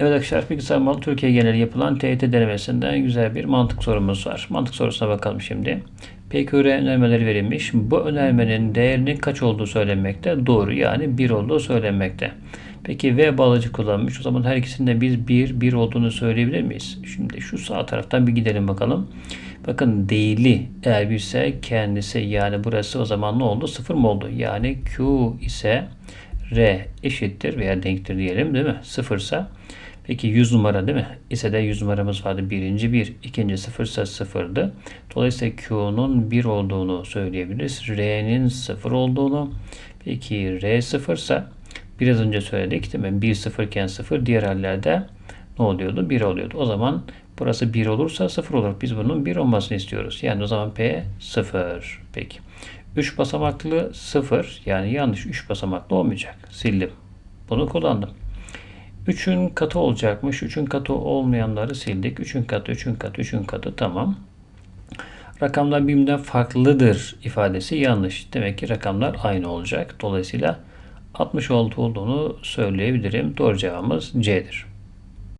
Evet arkadaşlar bilgisayar malı Türkiye geneli yapılan TYT denemesinden güzel bir mantık sorumuz var. Mantık sorusuna bakalım şimdi. PQR önermeleri verilmiş. Bu önermenin değerinin kaç olduğu söylenmekte. Doğru yani 1 olduğu söylenmekte. Peki V bağlacı kullanmış. O zaman her ikisinde biz 1, 1 olduğunu söyleyebilir miyiz? Şimdi şu sağ taraftan bir gidelim bakalım. Bakın değili eğer birse kendisi yani burası o zaman ne oldu? 0 mı oldu? Yani Q ise R eşittir veya denktir diyelim değil mi? Sıfırsa Peki 100 numara değil mi? İse de 100 numaramız vardı. Birinci 1, ikinci 0 ise 0'dı. Dolayısıyla Q'nun 1 olduğunu söyleyebiliriz. R'nin 0 olduğunu. Peki R 0 ise biraz önce söyledik değil mi? 1 0 iken 0 diğer hallerde ne oluyordu? 1 oluyordu. O zaman burası 1 olursa 0 olur. Biz bunun 1 olmasını istiyoruz. Yani o zaman P 0. Peki. 3 basamaklı 0 yani yanlış 3 basamaklı olmayacak. Sildim. Bunu kullandım. 3'ün katı olacakmış. 3'ün katı olmayanları sildik. 3'ün katı, 3'ün katı, 3'ün katı tamam. Rakamlar birbirinden farklıdır ifadesi yanlış. Demek ki rakamlar aynı olacak. Dolayısıyla 66 olduğunu söyleyebilirim. Doğru cevabımız C'dir.